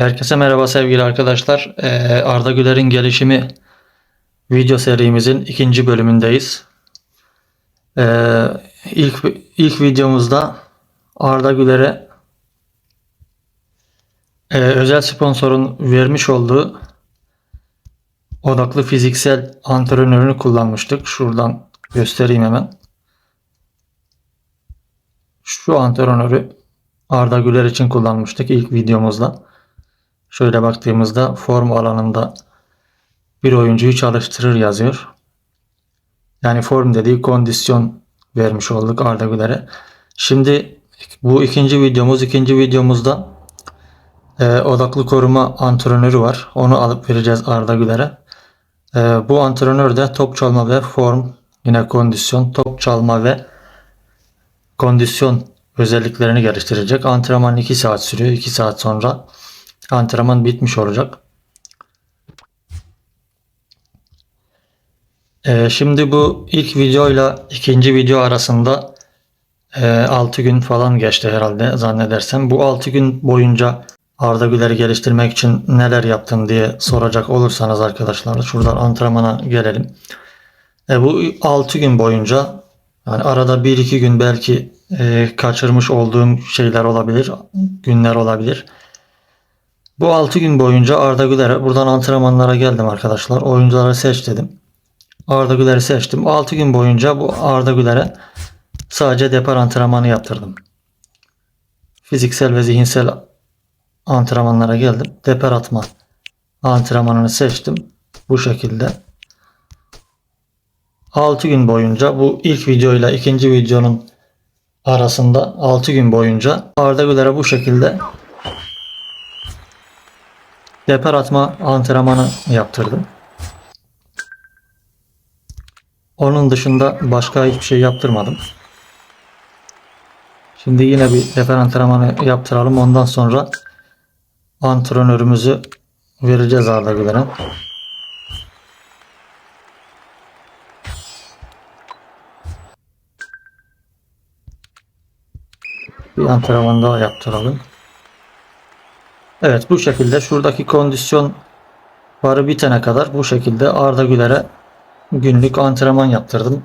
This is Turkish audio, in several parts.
Herkese merhaba sevgili arkadaşlar. Ee, Arda Güler'in gelişimi video serimizin ikinci bölümündeyiz. Ee, ilk ilk videomuzda Arda Güler'e e, özel sponsorun vermiş olduğu odaklı fiziksel antrenörünü kullanmıştık. Şuradan göstereyim hemen. Şu antrenörü Arda Güler için kullanmıştık ilk videomuzda. Şöyle baktığımızda form alanında bir oyuncuyu çalıştırır yazıyor. Yani form dediği kondisyon vermiş olduk Arda Güler'e. Şimdi bu ikinci videomuz. ikinci videomuzda e, odaklı koruma antrenörü var. Onu alıp vereceğiz Arda Güler'e. E, bu antrenör de top çalma ve form yine kondisyon, top çalma ve kondisyon özelliklerini geliştirecek. Antrenman 2 saat sürüyor. 2 saat sonra antrenman bitmiş olacak. Ee, şimdi bu ilk videoyla ikinci video arasında e, 6 gün falan geçti herhalde zannedersem. Bu 6 gün boyunca Arda Güler'i geliştirmek için neler yaptın diye soracak olursanız arkadaşlar şuradan antrenmana gelelim. E, bu 6 gün boyunca yani arada 1-2 gün belki e, kaçırmış olduğum şeyler olabilir, günler olabilir. Bu 6 gün boyunca Arda Güler'e buradan antrenmanlara geldim arkadaşlar. Oyuncuları seç dedim. Arda Güler'i seçtim. 6 gün boyunca bu Arda Güler'e sadece depar antrenmanı yaptırdım. Fiziksel ve zihinsel antrenmanlara geldim. Depar atma antrenmanını seçtim. Bu şekilde. 6 gün boyunca bu ilk videoyla ikinci videonun arasında 6 gün boyunca Arda Güler'e bu şekilde depar atma antrenmanı yaptırdım. Onun dışında başka hiçbir şey yaptırmadım. Şimdi yine bir depar antrenmanı yaptıralım. Ondan sonra antrenörümüzü vereceğiz Arda Güler'e. Bir antrenman daha yaptıralım. Evet bu şekilde şuradaki kondisyon varı bitene kadar bu şekilde Arda Güler'e günlük antrenman yaptırdım.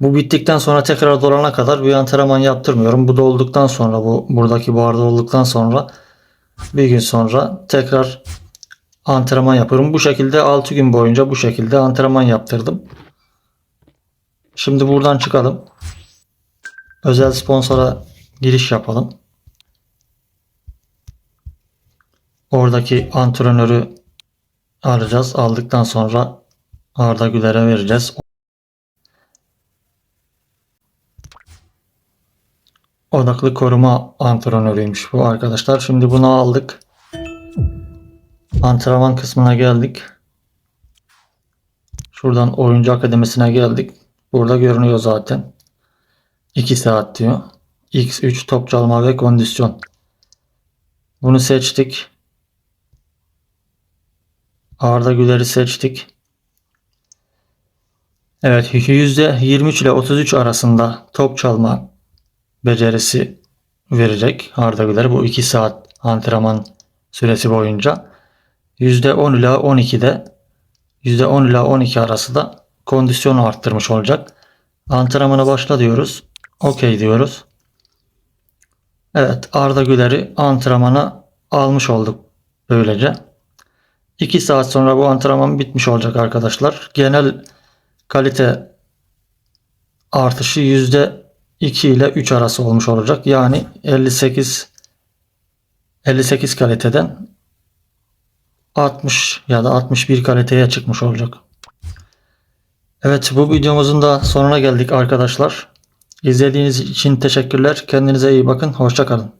Bu bittikten sonra tekrar dolana kadar bir antrenman yaptırmıyorum. Bu dolduktan sonra bu buradaki buharda olduktan sonra bir gün sonra tekrar antrenman yapıyorum. Bu şekilde 6 gün boyunca bu şekilde antrenman yaptırdım. Şimdi buradan çıkalım. Özel sponsora giriş yapalım. Oradaki antrenörü alacağız. Aldıktan sonra Arda Güler'e vereceğiz. Odaklı koruma antrenörüymüş bu arkadaşlar. Şimdi bunu aldık. Antrenman kısmına geldik. Şuradan oyuncu akademisine geldik. Burada görünüyor zaten. 2 saat diyor. X3 top çalma ve kondisyon. Bunu seçtik. Arda Güler'i seçtik. Evet %23 ile 33 arasında top çalma becerisi verecek Arda Güler bu 2 saat antrenman süresi boyunca. %10 ile 12'de %10 ile 12 arası da kondisyonu arttırmış olacak. Antrenmana başla diyoruz. Okey diyoruz. Evet Arda Güler'i antrenmana almış olduk böylece. 2 saat sonra bu antrenman bitmiş olacak arkadaşlar. Genel kalite artışı %2 ile 3 arası olmuş olacak. Yani 58 58 kaliteden 60 ya da 61 kaliteye çıkmış olacak. Evet bu videomuzun da sonuna geldik arkadaşlar. İzlediğiniz için teşekkürler. Kendinize iyi bakın. Hoşçakalın.